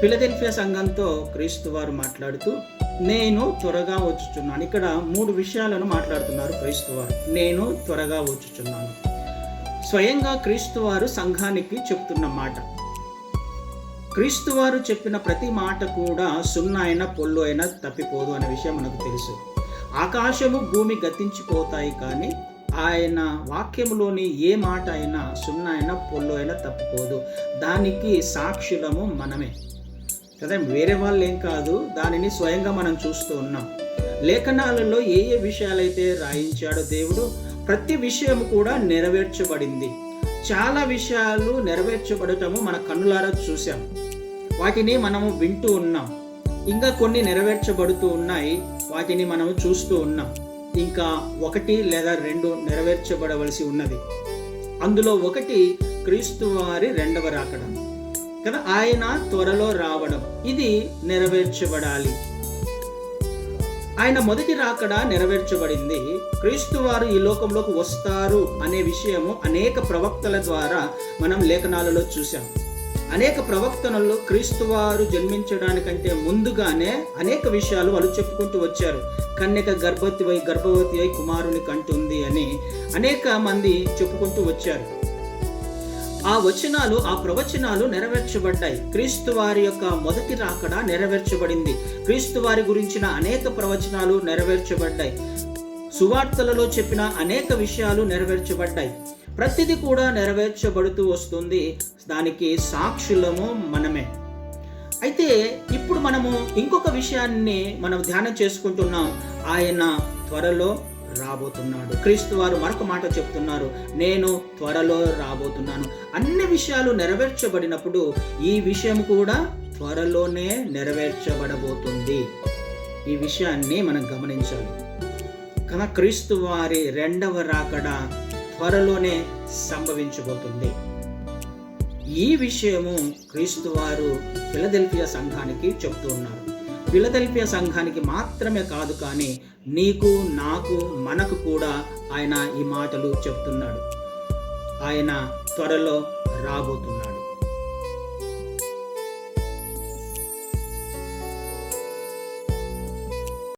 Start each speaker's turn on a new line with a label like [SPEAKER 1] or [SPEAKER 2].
[SPEAKER 1] ఫిలదెల్ఫియా సంఘంతో క్రీస్తు వారు మాట్లాడుతూ నేను త్వరగా వచ్చుచున్నాను. ఇక్కడ మూడు విషయాలను మాట్లాడుతున్నారు క్రీస్తు వారు. నేను త్వరగా వచ్చుచున్నాను. స్వయంగా క్రీస్తు వారు సంఘానికి చెప్తున్న మాట. క్రీస్తు వారు చెప్పిన ప్రతి మాట కూడా సున్నా అయినా పొల్లు అయినా తప్పిపోదు అనే విషయం మనకు తెలుసు. ఆకాశము భూమి గతించిపోతాయి కానీ ఆయన వాక్యములోని ఏ మాట అయినా సున్నా అయినా పొల్లు అయినా తప్పిపోదు. దానికి సాక్షులము మనమే. కదా వేరే వాళ్ళు ఏం కాదు దానిని స్వయంగా మనం చూస్తూ ఉన్నాం. లేఖనాలలో ఏ ఏ విషయాలైతే రాయించాడో దేవుడు ప్రతి విషయం కూడా నెరవేర్చబడింది. చాలా విషయాలు నెరవేర్చబడటము మన కన్నులారా చూసాం వాటిని మనము వింటూ ఉన్నాం. ఇంకా కొన్ని నెరవేర్చబడుతూ ఉన్నాయి వాటిని మనము చూస్తూ ఉన్నాం. ఇంకా ఒకటి లేదా రెండు నెరవేర్చబడవలసి ఉన్నది. అందులో ఒకటి క్రీస్తు వారి రెండవ రాకడం. కదా ఆయన త్వరలో రావడం. ఇది నెరవేర్చబడాలి. ఆయన మొదటి రాకడ నెరవేర్చబడింది. క్రీస్తు వారు ఈ లోకంలోకి వస్తారు అనే విషయము అనేక ప్రవక్తల ద్వారా మనం లేఖనాలలో చూసాం అనేక ప్రవక్తనలు క్రీస్తు వారు జన్మించడానికంటే ముందుగానే అనేక విషయాలు వాళ్ళు చెప్పుకుంటూ వచ్చారు. కన్యక గర్భవతి అయి గర్భవతి అయి కుమారుని కంటుంది అని అనేక మంది చెప్పుకుంటూ వచ్చారు. ఆ వచనాలు ఆ ప్రవచనాలు నెరవేర్చబడ్డాయి. క్రీస్తు వారి యొక్క మొదటి రాకడ నెరవేర్చబడింది. క్రీస్తు వారి గురించిన అనేక ప్రవచనాలు నెరవేర్చబడ్డాయి. సువార్తలలో చెప్పిన అనేక విషయాలు నెరవేర్చబడ్డాయి. ప్రతిదీ కూడా నెరవేర్చబడుతూ వస్తుంది. దానికి సాక్షులము మనమే. అయితే ఇప్పుడు మనము ఇంకొక విషయాన్ని మనం ధ్యానం చేసుకుంటున్నాం. ఆయన త్వరలో రాబోతున్నాడు. క్రీస్తు వారు మరొక మాట చెప్తున్నారు నేను త్వరలో రాబోతున్నాను. అన్ని విషయాలు నెరవేర్చబడినప్పుడు ఈ విషయం కూడా త్వరలోనే నెరవేర్చబడబోతుంది. ఈ విషయాన్ని మనం గమనించాలి. కనుక క్రీస్తు వారి రెండవ రాకడ త్వరలోనే సంభవించబోతుంది. ఈ విషయము క్రీస్తు వారు ఫిలదెల్ఫియా సంఘానికి చెప్తూ ఉన్నారు. ఫిలదెల్ఫియా సంఘానికి మాత్రమే కాదు కానీ నీకు నాకు మనకు కూడా ఆయన ఈ మాటలు చెప్తున్నాడు. ఆయన త్వరలో రాబోతున్నాడు.